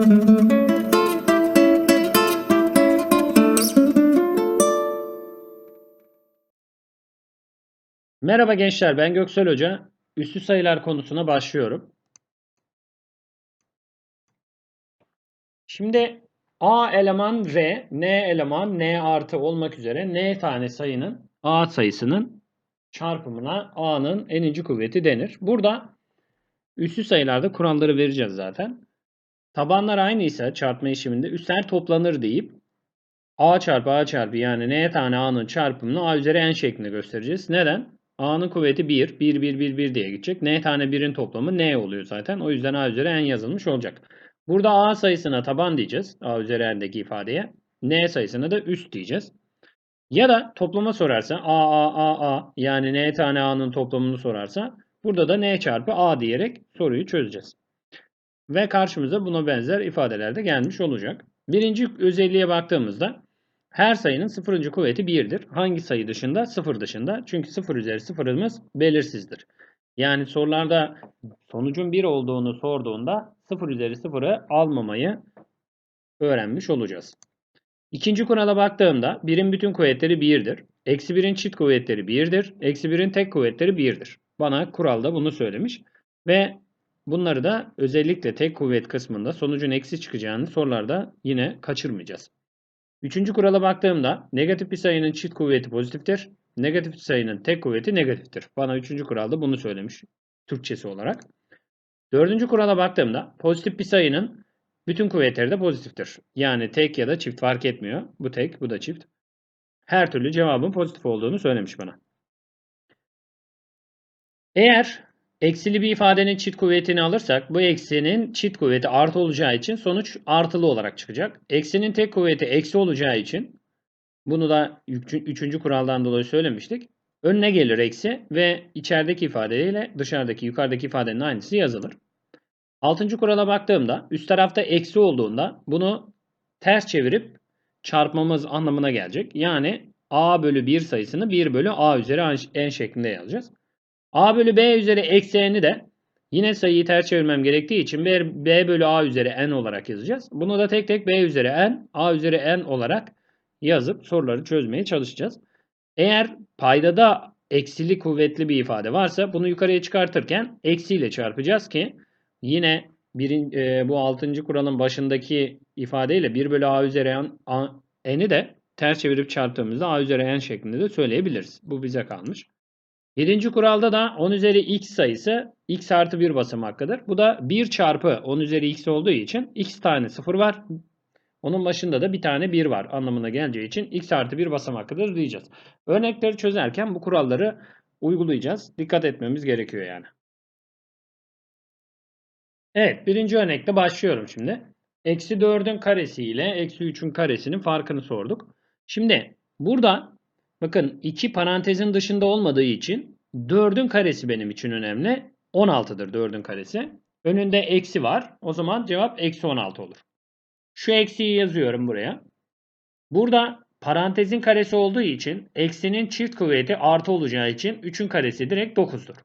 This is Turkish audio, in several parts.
Merhaba gençler, ben Göksel Hoca. Üstü sayılar konusuna başlıyorum. Şimdi A eleman R, N eleman N artı olmak üzere N tane sayının A sayısının çarpımına A'nın n'inci kuvveti denir. Burada üstü sayılarda kuralları vereceğiz zaten. Tabanlar aynıysa çarpma işleminde üstler toplanır deyip A çarpı A çarpı yani N tane A'nın çarpımını A üzeri N şeklinde göstereceğiz. Neden? A'nın kuvveti 1, 1, 1, 1, 1 diye gidecek. N tane 1'in toplamı N oluyor zaten. O yüzden A üzeri N yazılmış olacak. Burada A sayısına taban diyeceğiz. A üzeri N'deki ifadeye. N sayısına da üst diyeceğiz. Ya da toplama sorarsa A, A, A, A yani N tane A'nın toplamını sorarsa burada da N çarpı A diyerek soruyu çözeceğiz. Ve karşımıza buna benzer ifadeler de gelmiş olacak. Birinci özelliğe baktığımızda her sayının sıfırıncı kuvveti 1'dir. Hangi sayı dışında? Sıfır dışında. Çünkü sıfır üzeri sıfırımız belirsizdir. Yani sorularda sonucun 1 olduğunu sorduğunda sıfır üzeri sıfırı almamayı öğrenmiş olacağız. İkinci kurala baktığımda 1'in bütün kuvvetleri 1'dir. Eksi 1'in çift kuvvetleri 1'dir. Eksi 1'in tek kuvvetleri 1'dir. Bana kuralda bunu söylemiş. Ve bunları da özellikle tek kuvvet kısmında sonucun eksi çıkacağını sorularda yine kaçırmayacağız. Üçüncü kurala baktığımda negatif bir sayının çift kuvveti pozitiftir. Negatif bir sayının tek kuvveti negatiftir. Bana üçüncü kuralda bunu söylemiş Türkçesi olarak. Dördüncü kurala baktığımda pozitif bir sayının bütün kuvvetleri de pozitiftir. Yani tek ya da çift fark etmiyor. Bu tek, bu da çift. Her türlü cevabın pozitif olduğunu söylemiş bana. Eğer eksili bir ifadenin çift kuvvetini alırsak bu eksinin çift kuvveti artı olacağı için sonuç artılı olarak çıkacak. Eksinin tek kuvveti eksi olacağı için bunu da üçüncü kuraldan dolayı söylemiştik. Önüne gelir eksi ve içerideki ifadeyle dışarıdaki yukarıdaki ifadenin aynısı yazılır. Altıncı kurala baktığımda üst tarafta eksi olduğunda bunu ters çevirip çarpmamız anlamına gelecek. Yani a bölü 1 sayısını 1 bölü a üzeri n şeklinde yazacağız. A bölü b üzeri eksi n'i de yine sayıyı ters çevirmem gerektiği için b, bölü a üzeri n olarak yazacağız. Bunu da tek tek b üzeri n, a üzeri n olarak yazıp soruları çözmeye çalışacağız. Eğer paydada eksili kuvvetli bir ifade varsa bunu yukarıya çıkartırken eksiyle çarpacağız ki yine birin, e, bu 6. kuralın başındaki ifadeyle 1 bölü a üzeri n'i de ters çevirip çarptığımızda a üzeri n şeklinde de söyleyebiliriz. Bu bize kalmış. 7. kuralda da 10 üzeri x sayısı x artı 1 basamaktadır. Bu da 1 çarpı 10 üzeri x olduğu için x tane 0 var. Onun başında da bir tane 1 var anlamına geleceği için x artı 1 basamaktadır diyeceğiz. Örnekleri çözerken bu kuralları uygulayacağız. Dikkat etmemiz gerekiyor yani. Evet birinci örnekte başlıyorum şimdi. Eksi 4'ün karesi ile eksi 3'ün karesinin farkını sorduk. Şimdi burada bakın 2 parantezin dışında olmadığı için 4'ün karesi benim için önemli. 16'dır 4'ün karesi. Önünde eksi var. O zaman cevap eksi 16 olur. Şu eksiyi yazıyorum buraya. Burada parantezin karesi olduğu için eksinin çift kuvveti artı olacağı için 3'ün karesi direkt 9'dur.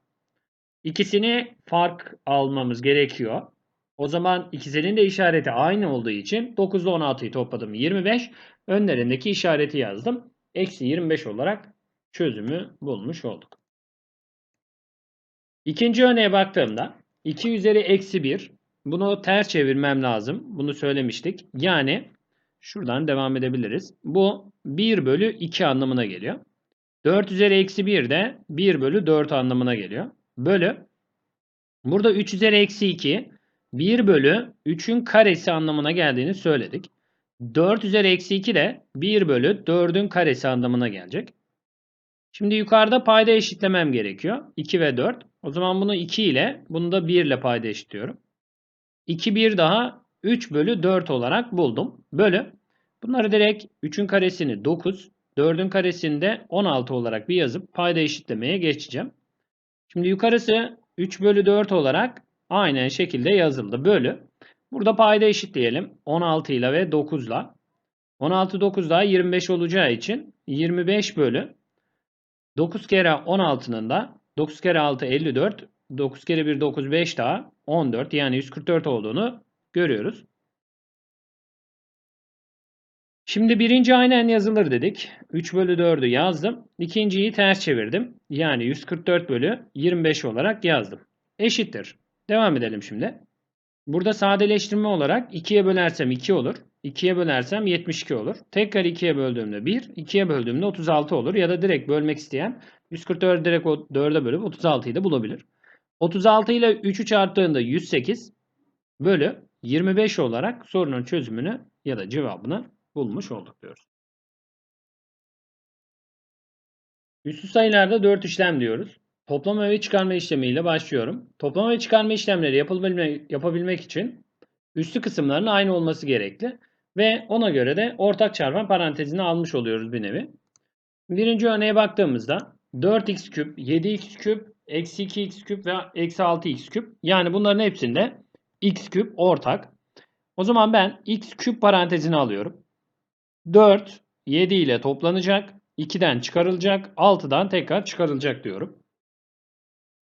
İkisini fark almamız gerekiyor. O zaman ikisinin de işareti aynı olduğu için 9 ile 16'yı topladım 25. Önlerindeki işareti yazdım. Eksi 25 olarak çözümü bulmuş olduk. İkinci örneğe baktığımda 2 üzeri eksi 1 bunu ters çevirmem lazım. Bunu söylemiştik. Yani şuradan devam edebiliriz. Bu 1 bölü 2 anlamına geliyor. 4 üzeri eksi 1 de 1 bölü 4 anlamına geliyor. Bölü. Burada 3 üzeri eksi 2 1 bölü 3'ün karesi anlamına geldiğini söyledik. 4 üzeri eksi 2 de 1 bölü 4'ün karesi anlamına gelecek. Şimdi yukarıda payda eşitlemem gerekiyor. 2 ve 4. O zaman bunu 2 ile bunu da 1 ile payda eşitliyorum. 2 1 daha 3 bölü 4 olarak buldum. Bölü. Bunları direkt 3'ün karesini 9, 4'ün karesini de 16 olarak bir yazıp payda eşitlemeye geçeceğim. Şimdi yukarısı 3 bölü 4 olarak aynen şekilde yazıldı. Bölü. Burada payda eşitleyelim. 16 ile ve 9 ile. 16 9 daha 25 olacağı için 25 bölü 9 kere 16'nın da 9 kere 6 54 9 kere 1 9 5 daha 14 yani 144 olduğunu görüyoruz. Şimdi birinci aynen yazılır dedik. 3 bölü 4'ü yazdım. İkinciyi ters çevirdim. Yani 144 bölü 25 olarak yazdım. Eşittir. Devam edelim şimdi. Burada sadeleştirme olarak 2'ye bölersem 2 olur. 2'ye bölersem 72 olur. Tekrar 2'ye böldüğümde 1, 2'ye böldüğümde 36 olur. Ya da direkt bölmek isteyen 144 direkt 4'e bölüp 36'yı da bulabilir. 36 ile 3'ü çarptığında 108 bölü 25 olarak sorunun çözümünü ya da cevabını bulmuş olduk diyoruz. Üstü sayılarda 4 işlem diyoruz. Toplama ve çıkarma işlemiyle başlıyorum. Toplama ve çıkarma işlemleri yapabilmek, yapabilmek için üstü kısımların aynı olması gerekli. Ve ona göre de ortak çarpan parantezini almış oluyoruz bir nevi. Birinci örneğe baktığımızda 4x küp, 7x küp, eksi 2x küp ve eksi 6x küp. Yani bunların hepsinde x küp ortak. O zaman ben x küp parantezini alıyorum. 4, 7 ile toplanacak. 2'den çıkarılacak. 6'dan tekrar çıkarılacak diyorum.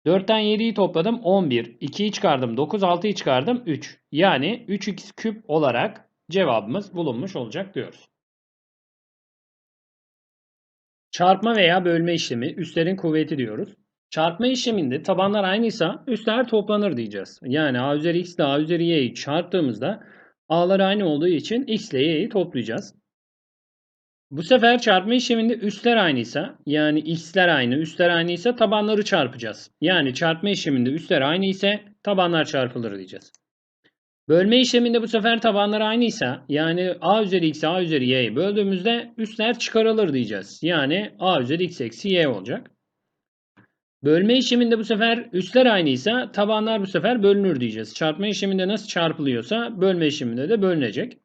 4'ten 7'yi topladım 11. 2'yi çıkardım 9. 6'yı çıkardım 3. Yani 3x küp olarak cevabımız bulunmuş olacak diyoruz. Çarpma veya bölme işlemi üstlerin kuvveti diyoruz. Çarpma işleminde tabanlar aynıysa üstler toplanır diyeceğiz. Yani a üzeri x ile a üzeri y'yi çarptığımızda a'lar aynı olduğu için x ile y'yi toplayacağız. Bu sefer çarpma işleminde üstler aynıysa yani x'ler aynı, üstler aynıysa tabanları çarpacağız. Yani çarpma işleminde üstler aynı ise tabanlar çarpılır diyeceğiz. Bölme işleminde bu sefer tabanlar aynıysa yani a üzeri x a üzeri y'yi böldüğümüzde üstler çıkarılır diyeceğiz. Yani a üzeri x eksi y olacak. Bölme işleminde bu sefer üstler aynıysa tabanlar bu sefer bölünür diyeceğiz. Çarpma işleminde nasıl çarpılıyorsa bölme işleminde de bölünecek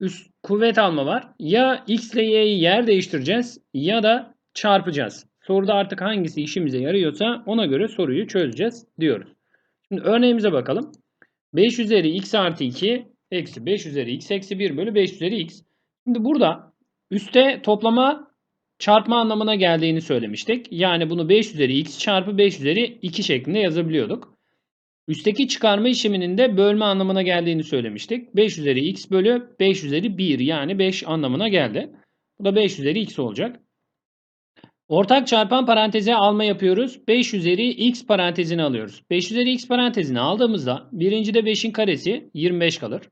üst kuvvet alma var. Ya x ile y'yi yer değiştireceğiz ya da çarpacağız. Soruda artık hangisi işimize yarıyorsa ona göre soruyu çözeceğiz diyoruz. Şimdi örneğimize bakalım. 5 üzeri x artı 2 eksi 5 üzeri x eksi 1 bölü 5 üzeri x. Şimdi burada üste toplama çarpma anlamına geldiğini söylemiştik. Yani bunu 5 üzeri x çarpı 5 üzeri 2 şeklinde yazabiliyorduk. Üstteki çıkarma işleminin de bölme anlamına geldiğini söylemiştik. 5 üzeri x bölü 5 üzeri 1 yani 5 anlamına geldi. Bu da 5 üzeri x olacak. Ortak çarpan paranteze alma yapıyoruz. 5 üzeri x parantezini alıyoruz. 5 üzeri x parantezini aldığımızda birincide 5'in karesi 25 kalır.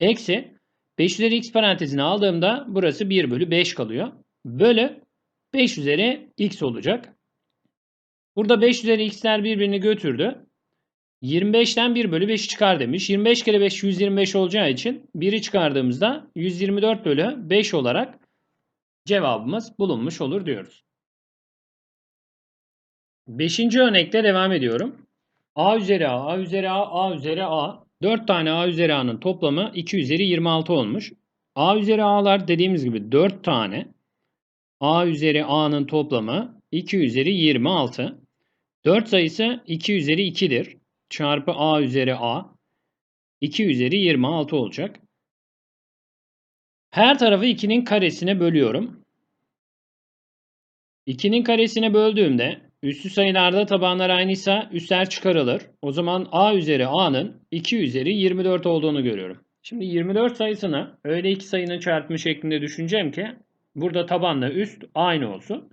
Eksi 5 üzeri x parantezini aldığımda burası 1 bölü 5 kalıyor. Bölü 5 üzeri x olacak. Burada 5 üzeri x'ler birbirini götürdü. 25'ten 1 bölü 5 çıkar demiş. 25 kere 5 125 olacağı için 1'i çıkardığımızda 124 bölü 5 olarak cevabımız bulunmuş olur diyoruz. Beşinci örnekte devam ediyorum. A üzeri A, A üzeri A, A üzeri A. 4 tane A üzeri A'nın toplamı 2 üzeri 26 olmuş. A üzeri A'lar dediğimiz gibi 4 tane. A üzeri A'nın toplamı 2 üzeri 26. 4 sayısı 2 üzeri 2'dir çarpı a üzeri a 2 üzeri 26 olacak. Her tarafı 2'nin karesine bölüyorum. 2'nin karesine böldüğümde üstü sayılarda tabanlar aynıysa üstler çıkarılır. O zaman a üzeri a'nın 2 üzeri 24 olduğunu görüyorum. Şimdi 24 sayısını öyle iki sayının çarpımı şeklinde düşüneceğim ki burada tabanla üst aynı olsun.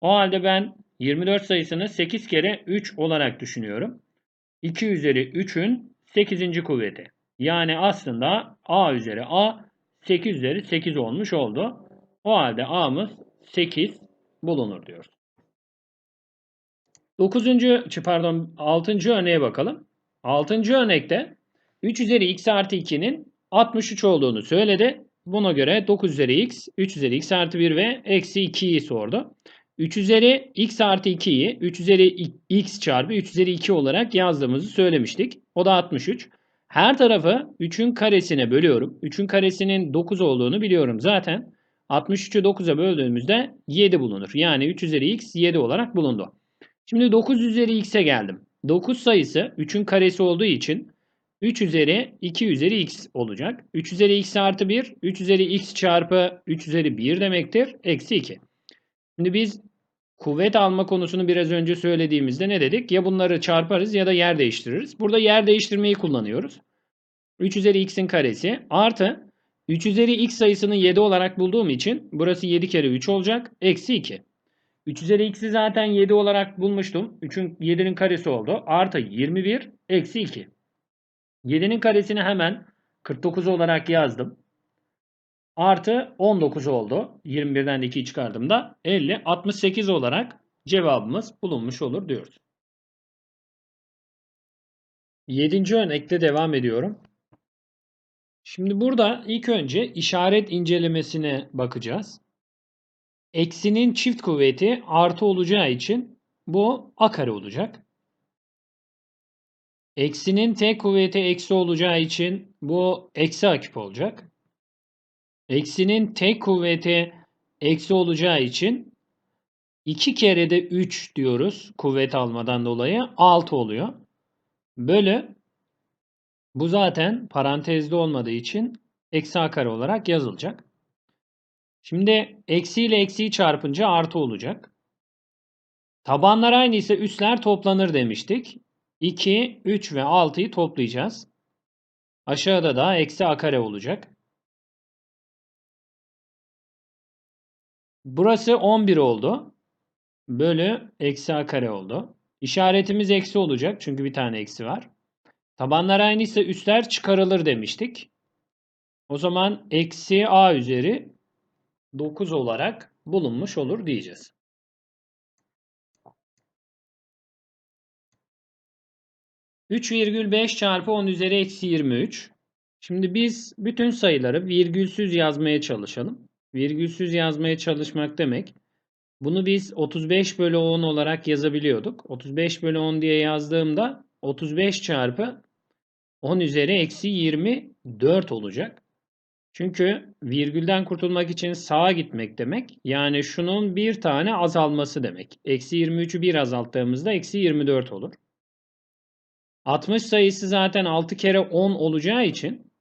O halde ben 24 sayısını 8 kere 3 olarak düşünüyorum. 2 üzeri 3'ün 8. kuvveti. Yani aslında a üzeri a 8 üzeri 8 olmuş oldu. O halde a'mız 8 bulunur diyoruz. 9. pardon 6. örneğe bakalım. 6. örnekte 3 üzeri x artı 2'nin 63 olduğunu söyledi. Buna göre 9 üzeri x, 3 üzeri x artı 1 ve eksi 2'yi sordu. 3 üzeri x artı 2'yi 3 üzeri x çarpı 3 üzeri 2 olarak yazdığımızı söylemiştik. O da 63. Her tarafı 3'ün karesine bölüyorum. 3'ün karesinin 9 olduğunu biliyorum zaten. 63'ü 9'a böldüğümüzde 7 bulunur. Yani 3 üzeri x 7 olarak bulundu. Şimdi 9 üzeri x'e geldim. 9 sayısı 3'ün karesi olduğu için 3 üzeri 2 üzeri x olacak. 3 üzeri x artı 1, 3 üzeri x çarpı 3 üzeri 1 demektir. Eksi 2. Şimdi biz kuvvet alma konusunu biraz önce söylediğimizde ne dedik? Ya bunları çarparız ya da yer değiştiririz. Burada yer değiştirmeyi kullanıyoruz. 3 üzeri x'in karesi artı 3 üzeri x sayısını 7 olarak bulduğum için burası 7 kere 3 olacak. Eksi 2. 3 üzeri x'i zaten 7 olarak bulmuştum. 3'ün 7'nin karesi oldu. Artı 21 eksi 2. 7'nin karesini hemen 49 olarak yazdım. Artı 19 oldu. 21'den de 2'yi çıkardığımda 50, 68 olarak cevabımız bulunmuş olur diyoruz. 7. örnekte devam ediyorum. Şimdi burada ilk önce işaret incelemesine bakacağız. Eksinin çift kuvveti artı olacağı için bu a kare olacak. Eksinin tek kuvveti eksi olacağı için bu eksi a küp olacak. Eksinin tek kuvveti eksi olacağı için 2 kere de 3 diyoruz kuvvet almadan dolayı 6 oluyor. Bölü bu zaten parantezde olmadığı için eksi a kare olarak yazılacak. Şimdi eksi ile eksiyi çarpınca artı olacak. Tabanlar aynı ise üstler toplanır demiştik. 2, 3 ve 6'yı toplayacağız. Aşağıda da eksi a kare olacak. Burası 11 oldu. Bölü eksi a kare oldu. İşaretimiz eksi olacak çünkü bir tane eksi var. Tabanlar aynı ise üstler çıkarılır demiştik. O zaman eksi a üzeri 9 olarak bulunmuş olur diyeceğiz. %3,5 çarpı 10 üzeri eksi 23. Şimdi biz bütün sayıları virgülsüz yazmaya çalışalım. Virgülsüz yazmaya çalışmak demek. Bunu biz 35 bölü 10 olarak yazabiliyorduk. 35 bölü 10 diye yazdığımda 35 çarpı 10 üzeri eksi 24 olacak. Çünkü virgülden kurtulmak için sağa gitmek demek. Yani şunun bir tane azalması demek. Eksi 23'ü bir azalttığımızda eksi 24 olur. 60 sayısı zaten 6 kere 10 olacağı için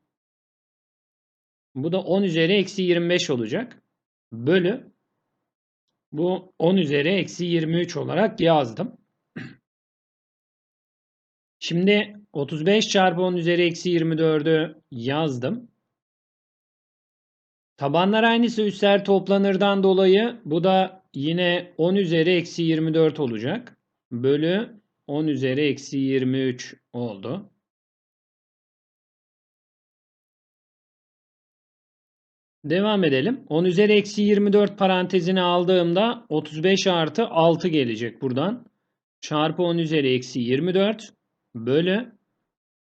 bu da 10 üzeri eksi 25 olacak. Bölü bu 10 üzeri eksi 23 olarak yazdım. Şimdi 35 çarpı 10 üzeri eksi 24'ü yazdım. Tabanlar aynısı üstler toplanırdan dolayı bu da yine 10 üzeri eksi 24 olacak. Bölü 10 üzeri eksi 23 oldu. Devam edelim. 10 üzeri eksi 24 parantezini aldığımda 35 artı 6 gelecek buradan. Çarpı 10 üzeri eksi 24 bölü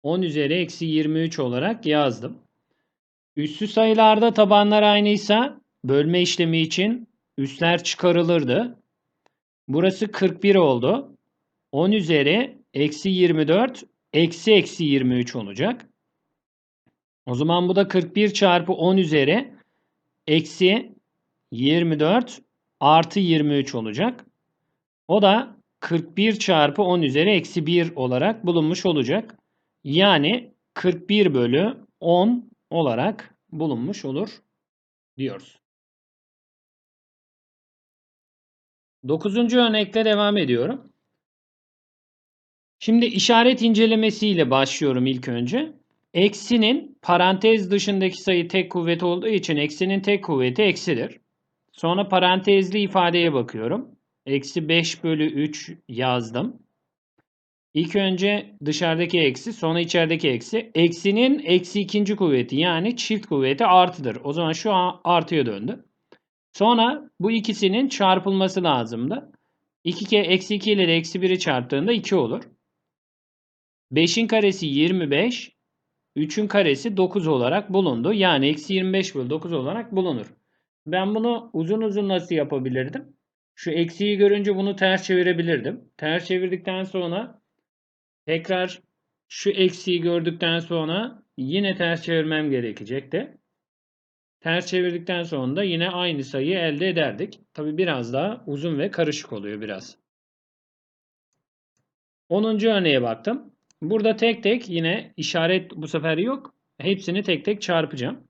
10 üzeri eksi 23 olarak yazdım. Üssü sayılarda tabanlar aynıysa bölme işlemi için üstler çıkarılırdı. Burası 41 oldu. 10 üzeri eksi 24 eksi eksi 23 olacak. O zaman bu da 41 çarpı 10 üzeri eksi 24 artı 23 olacak. O da 41 çarpı 10 üzeri eksi 1 olarak bulunmuş olacak. Yani 41 bölü 10 olarak bulunmuş olur diyoruz. Dokuzuncu örnekle devam ediyorum. Şimdi işaret incelemesiyle başlıyorum ilk önce. Eksinin parantez dışındaki sayı tek kuvvet olduğu için eksinin tek kuvveti eksidir. Sonra parantezli ifadeye bakıyorum. Eksi 5 bölü 3 yazdım. İlk önce dışarıdaki eksi sonra içerideki eksi. Eksinin eksi ikinci kuvveti yani çift kuvveti artıdır. O zaman şu an artıya döndü. Sonra bu ikisinin çarpılması lazımdı. 2 kere eksi 2 ile eksi 1'i çarptığında 2 olur. 5'in karesi 25. 3'ün karesi 9 olarak bulundu. Yani eksi 25 bölü 9 olarak bulunur. Ben bunu uzun uzun nasıl yapabilirdim? Şu eksiği görünce bunu ters çevirebilirdim. Ters çevirdikten sonra tekrar şu eksiği gördükten sonra yine ters çevirmem gerekecekti. Ters çevirdikten sonra da yine aynı sayıyı elde ederdik. Tabi biraz daha uzun ve karışık oluyor biraz. 10. örneğe baktım. Burada tek tek yine işaret bu sefer yok. Hepsini tek tek çarpacağım.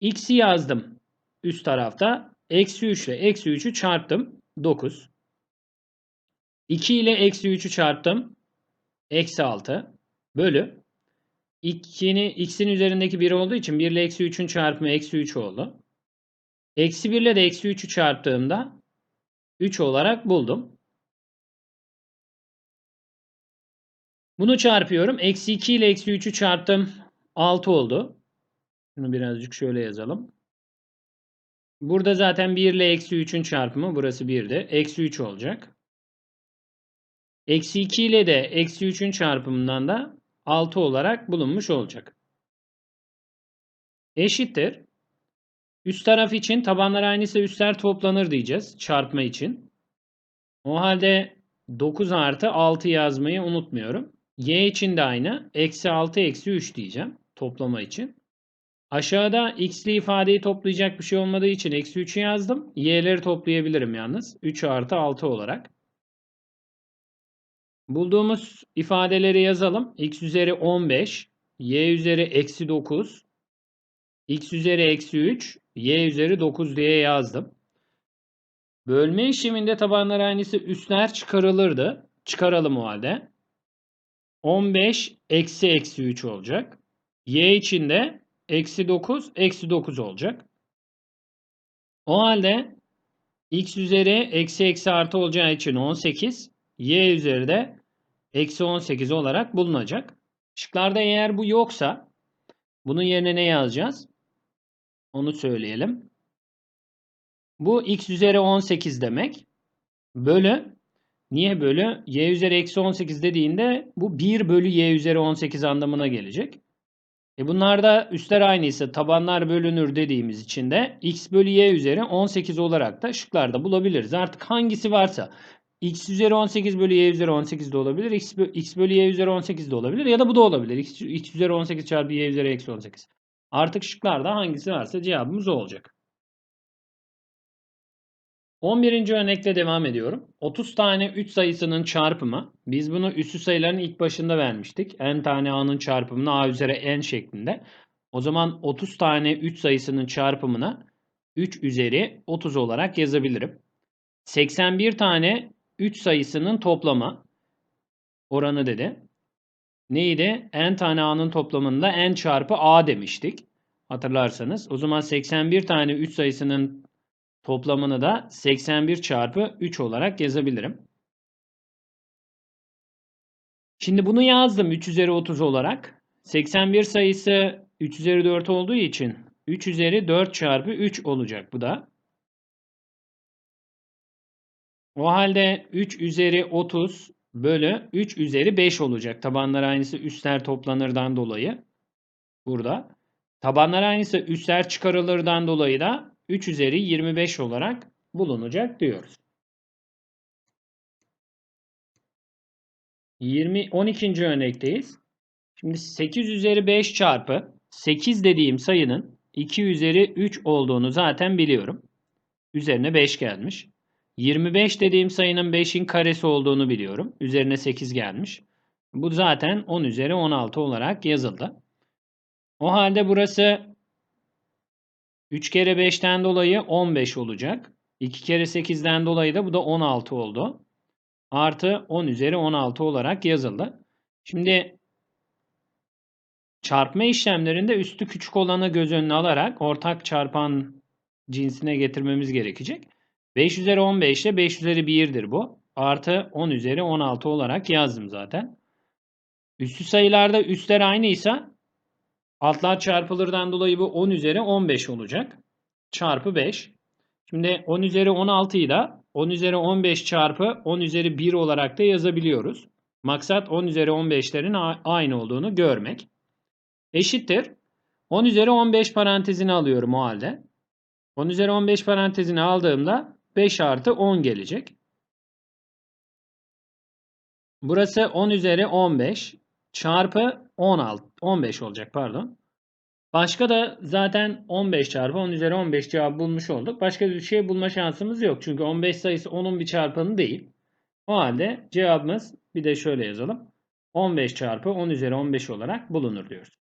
X'i yazdım üst tarafta. Eksi 3 ile eksi 3'ü çarptım. 9. 2 ile eksi 3'ü çarptım. Eksi 6. Bölü. 2'ni x'in üzerindeki 1 olduğu için 1 ile eksi 3'ün çarpımı eksi 3 oldu. Eksi 1 ile de eksi 3'ü çarptığımda 3 olarak buldum. Bunu çarpıyorum. Eksi 2 ile eksi 3'ü çarptım. 6 oldu. Bunu birazcık şöyle yazalım. Burada zaten 1 ile eksi 3'ün çarpımı. Burası 1'di. Eksi 3 olacak. Eksi 2 ile de eksi 3'ün çarpımından da 6 olarak bulunmuş olacak. Eşittir. Üst taraf için tabanlar aynıysa üstler toplanır diyeceğiz çarpma için. O halde 9 artı 6 yazmayı unutmuyorum. Y için de aynı. Eksi 6 eksi 3 diyeceğim toplama için. Aşağıda x'li ifadeyi toplayacak bir şey olmadığı için eksi 3'ü yazdım. Y'leri toplayabilirim yalnız. 3 artı 6 olarak. Bulduğumuz ifadeleri yazalım. x üzeri 15, y üzeri eksi 9, x üzeri eksi 3, y üzeri 9 diye yazdım. Bölme işleminde tabanlar aynısı üstler çıkarılırdı. Çıkaralım o halde. 15 eksi eksi 3 olacak. Y için de eksi 9 eksi 9 olacak. O halde x üzeri eksi eksi artı olacağı için 18. Y üzeri de eksi 18 olarak bulunacak. Şıklarda eğer bu yoksa bunun yerine ne yazacağız? Onu söyleyelim. Bu x üzeri 18 demek. Bölü. Niye bölü? y üzeri eksi 18 dediğinde bu 1 bölü y üzeri 18 anlamına gelecek. E bunlarda üstler aynıysa tabanlar bölünür dediğimiz için de x bölü y üzeri 18 olarak da şıklarda bulabiliriz. Artık hangisi varsa x üzeri 18 bölü y üzeri 18 de olabilir. X, bölü, x bölü y üzeri 18 de olabilir. Ya da bu da olabilir. X, x üzeri 18 çarpı y üzeri eksi 18. Artık şıklarda hangisi varsa cevabımız o olacak. 11. örnekle devam ediyorum. 30 tane 3 sayısının çarpımı. Biz bunu üssü sayıların ilk başında vermiştik. n tane a'nın çarpımını a üzeri n şeklinde. O zaman 30 tane 3 sayısının çarpımını 3 üzeri 30 olarak yazabilirim. 81 tane 3 sayısının toplamı oranı dedi. Neydi? n tane a'nın toplamında n çarpı a demiştik. Hatırlarsanız. O zaman 81 tane 3 sayısının toplamını da 81 çarpı 3 olarak yazabilirim. Şimdi bunu yazdım 3 üzeri 30 olarak. 81 sayısı 3 üzeri 4 olduğu için 3 üzeri 4 çarpı 3 olacak bu da. O halde 3 üzeri 30 bölü 3 üzeri 5 olacak. Tabanlar aynısı üstler toplanırdan dolayı. Burada. Tabanlar aynısı üstler çıkarılırdan dolayı da 3 üzeri 25 olarak bulunacak diyoruz. 20, 12. örnekteyiz. Şimdi 8 üzeri 5 çarpı 8 dediğim sayının 2 üzeri 3 olduğunu zaten biliyorum. Üzerine 5 gelmiş. 25 dediğim sayının 5'in karesi olduğunu biliyorum. Üzerine 8 gelmiş. Bu zaten 10 üzeri 16 olarak yazıldı. O halde burası 3 kere 5'ten dolayı 15 olacak. 2 kere 8'den dolayı da bu da 16 oldu. Artı 10 üzeri 16 olarak yazıldı. Şimdi çarpma işlemlerinde üstü küçük olanı göz önüne alarak ortak çarpan cinsine getirmemiz gerekecek. 5 üzeri 15 ile 5 üzeri 1'dir bu. Artı 10 üzeri 16 olarak yazdım zaten. Üstü sayılarda üstler aynıysa altlar çarpılırdan dolayı bu 10 üzeri 15 olacak. Çarpı 5. Şimdi 10 üzeri 16'yı da 10 üzeri 15 çarpı 10 üzeri 1 olarak da yazabiliyoruz. Maksat 10 üzeri 15'lerin aynı olduğunu görmek. Eşittir. 10 üzeri 15 parantezini alıyorum o halde. 10 üzeri 15 parantezini aldığımda 5 artı 10 gelecek. Burası 10 üzeri 15 çarpı 16, 15 olacak pardon. Başka da zaten 15 çarpı 10 üzeri 15 cevabı bulmuş olduk. Başka bir şey bulma şansımız yok. Çünkü 15 sayısı 10'un bir çarpanı değil. O halde cevabımız bir de şöyle yazalım. 15 çarpı 10 üzeri 15 olarak bulunur diyoruz.